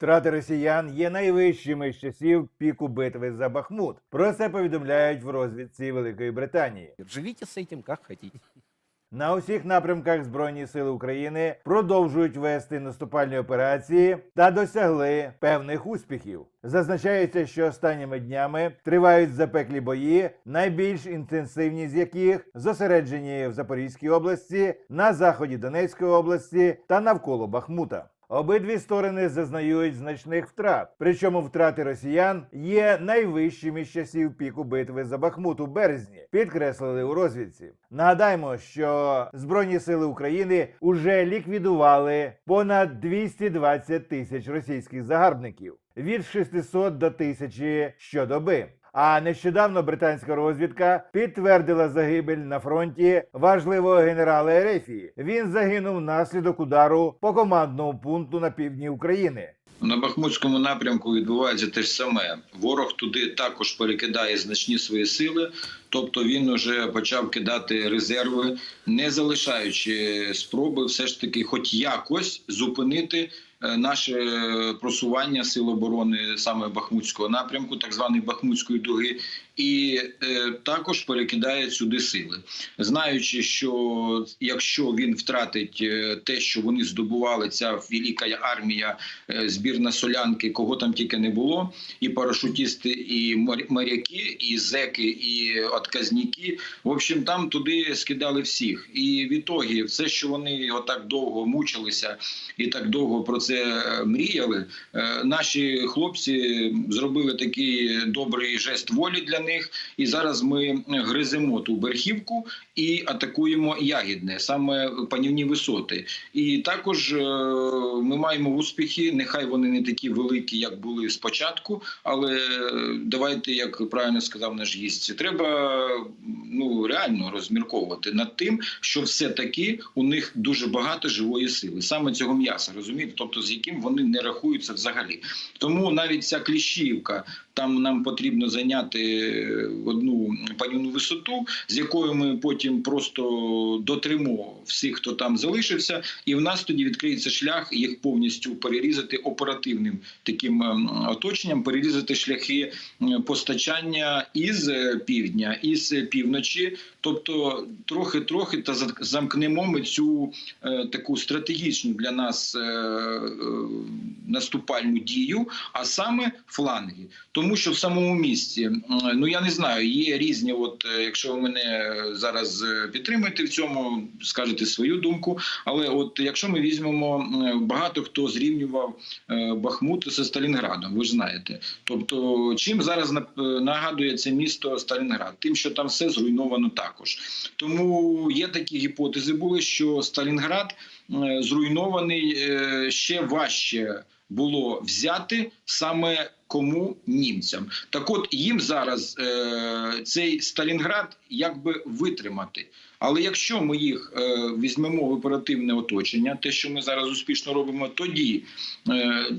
Втрати росіян є найвищими з часів піку битви за Бахмут. Про це повідомляють в розвідці Великої Британії. Живите с этим как хотите. На усіх напрямках Збройні сили України продовжують вести наступальні операції та досягли певних успіхів. Зазначається, що останніми днями тривають запеклі бої, найбільш інтенсивні з яких зосереджені в Запорізькій області, на заході Донецької області та навколо Бахмута. Обидві сторони зазнають значних втрат. Причому втрати росіян є найвищими з часів піку битви за Бахмут у березні, підкреслили у розвідці. Нагадаємо, що Збройні сили України уже ліквідували понад 220 тисяч російських загарбників від 600 до 1000 щодоби. А нещодавно британська розвідка підтвердила загибель на фронті важливого генерала Ерефії. Він загинув внаслідок удару по командному пункту на півдні України. На Бахмутському напрямку відбувається те ж саме. Ворог туди також перекидає значні свої сили, тобто він вже почав кидати резерви, не залишаючи спроби, все ж таки, хоч якось зупинити наше просування сил оборони саме Бахмутського напрямку, так званої Бахмутської дуги, і е, також перекидає сюди сили, знаючи, що якщо він втратить е, те, що вони здобували, ця велика армія, е, збірна солянки, кого там тільки не було, і парашутісти, і моря- моряки, і зеки, і отказники. В общем, там туди скидали всіх. І в ітогі все, що вони отак довго мучилися і так довго про це е, мріяли, е, наші хлопці зробили такий добрий жест волі для них. І зараз ми гриземо ту верхівку і атакуємо ягідне, саме панівні висоти. І також е, ми маємо успіхи. Нехай вони не такі великі, як були спочатку, але е, давайте, як правильно сказав наш гість, треба ну реально розмірковувати над тим, що все таки у них дуже багато живої сили, саме цього м'яса, розумієте, тобто з яким вони не рахуються взагалі. Тому навіть ця кліщівка. Там нам потрібно зайняти одну панівну висоту, з якою ми потім просто дотримо всіх, хто там залишився, і в нас тоді відкриється шлях їх повністю перерізати оперативним таким ем, оточенням, перерізати шляхи постачання із е, півдня, із е, півночі. Тобто, трохи-трохи та замкнемо ми цю е, таку стратегічну для нас е, е, наступальну дію, а саме фланги. Тому що в самому місті, м, ну я не знаю, є різні. От е, якщо ви мене зараз е, підтримуєте в цьому, скажете свою думку. Але от якщо ми візьмемо багато хто зрівнював е, Бахмут зі Сталінградом, ви ж знаєте. Тобто, чим зараз е, нагадує це місто Сталінград? Тим, що там все зруйновано також. Тому є такі гіпотези були, що Сталінград е, зруйнований е, ще важче було взяти саме кому німцям. Так от їм зараз е, цей Сталінград якби витримати. Але якщо ми їх е, візьмемо в оперативне оточення, те, що ми зараз успішно робимо, тоді е, е,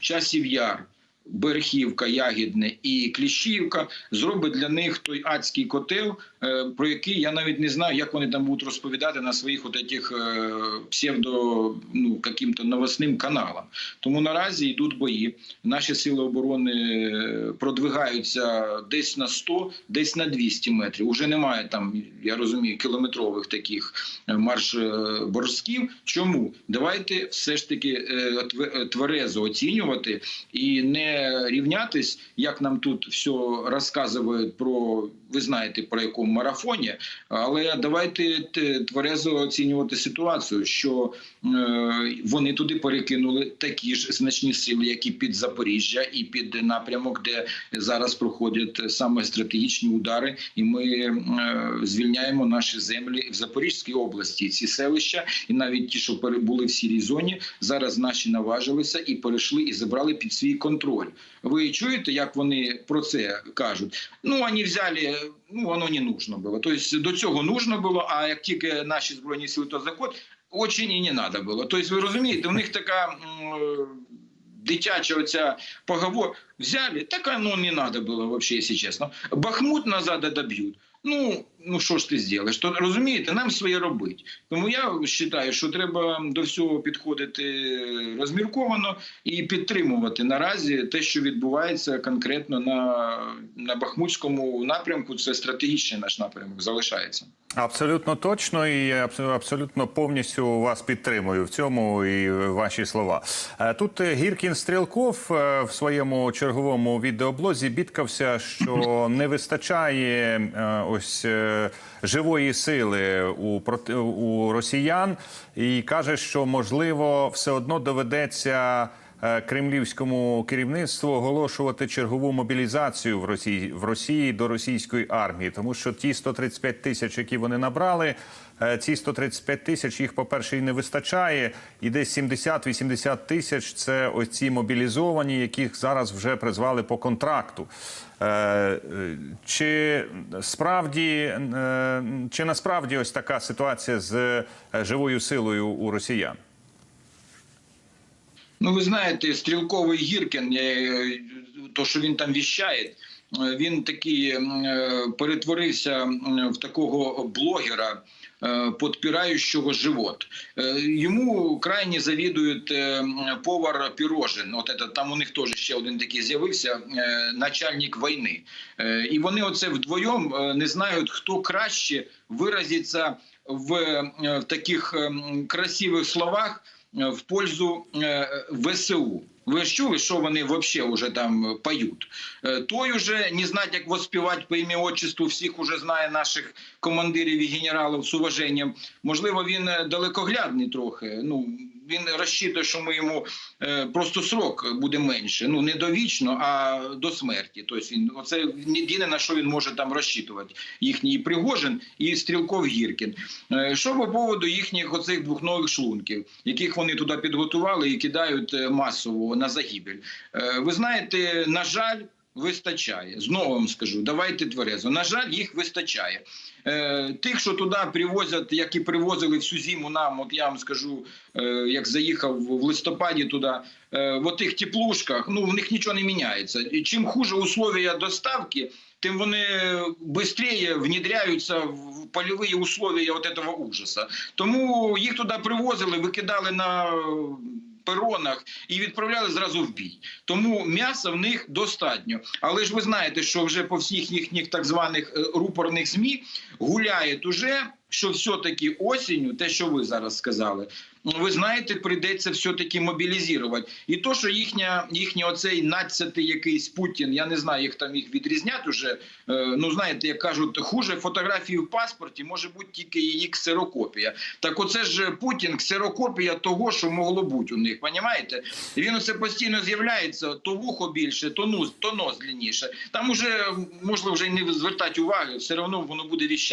часів яр. Берехівка, Ягідне і Кліщівка зробить для них той адський котел, е, про який я навіть не знаю, як вони там будуть розповідати на своїх от этих е, псевдо ну каким-то новосним каналам. Тому наразі йдуть бої. Наші сили оборони е, продвигаються десь на 100, десь на 200 метрів. Уже немає там, я розумію, кілометрових таких е, марш е, борсків. Чому давайте все ж таки тверезо оцінювати і не рівнятись, як нам тут все розказують про ви знаєте про якому марафоні. Але давайте тверезо оцінювати ситуацію, що е, вони туди перекинули такі ж значні сили, як і під Запоріжжя, і під напрямок, де зараз проходять саме стратегічні удари, і ми е, звільняємо наші землі в Запорізькій області. Ці селища, і навіть ті, що перебули в сірій зоні, зараз наші наважилися і перейшли і забрали під свій контроль. Ви чуєте, як вони про це кажуть? Ну вони взяли, ну воно не нужно було. Тобто до цього нужно було. А як тільки наші збройні сили то заход, очень і не треба було. Тобто, ви розумієте, у них така. Дитяча оця поговор взяли, так оно не надо было вообще, если честно. Бахмут назад добьют. Ну, ну що ж ти зробиш? То розумієте, нам своє робить. Тому я вважаю, що треба до всього підходити розмірковано і підтримувати наразі те, що відбувається конкретно на, на Бахмутському напрямку. Це стратегічний наш напрямок залишається. Абсолютно точно і абсолютно повністю вас підтримую в цьому і ваші слова. Е, Тут Гіркін Стрілков е, в своєму черговому відеоблозі бідкався, що не вистачає е, ось живої сили у у росіян, і каже, що можливо все одно доведеться. Е, Кремлівському керівництву оголошувати чергову мобілізацію в Росії в Росії до російської армії, тому що ті 135 тисяч, які вони набрали, е, ці 135 тисяч їх, по-перше, і не вистачає, і десь 70-80 тисяч це ось ці мобілізовані, яких зараз вже призвали по контракту. Е, Чи справді чи насправді ось така ситуація з живою силою у росіян? Ну, ви знаєте, стрілковий Гіркін, е, то, що він там віщає, е, він такий е, перетворився в такого блогера, подпираючого живот. Йому крайні завідують повар Пірожин. От это, там у них теж ще один такий з'явився начальник війни. І вони оце вдвоєм не знають, хто краще виразиться в, таких красивих словах в пользу е, ВСУ. Ви ж чули, що вони взагалі вже там поють? Е, Той уже не знать, як воспівати по ім'я отчеству, всіх уже знає наших командирів і генералів з уваженням. Можливо, він е, далекоглядний трохи. Ну він розчитує, що ми йому е, просто срок буде менше. Ну не довічно, а до смерті. Тобто він оце єдине на що він може там розчитувати. Їхній Пригожин і Стрілков Гіркін. Е, Що по поводу їхніх оцих двох нових шлунків, яких вони туди підготували і кидають е, масово на загибель. Ви знаєте, на жаль. Вистачає. Знову вам скажу, давайте тверезо. На жаль, їх вистачає. Е, тих, що туди привозять, як і привозили всю зиму нам, от я вам скажу, е, як заїхав в листопаді туди, е, в тих теплушках, ну в них нічого не міняється. І чим хуже условия доставки, тим вони швидше внедряються в польові условия от этого ужаса. Тому їх туди привозили, викидали на перонах і відправляли зразу в бій. Тому м'яса в них достатньо. Але ж ви знаєте, що вже по всіх їхніх так званих е, рупорних змі гуляє уже, що все-таки осінню, те, що ви зараз сказали, ви знаєте, прийдеться все-таки мобілізувати. І то, що їхня, їхній оцей надцятий якийсь Путін, я не знаю, як там їх відрізнять уже. е, Ну знаєте, як кажуть, хуже фотографії в паспорті може бути тільки її ксерокопія. Так оце ж Путін ксерокопія того, що могло бути у них. Понімаєте? Він оце постійно з'являється, то вухо більше, то нос, то нос длинніше. Там уже можливо вже не звертати уваги, все одно воно буде віщати.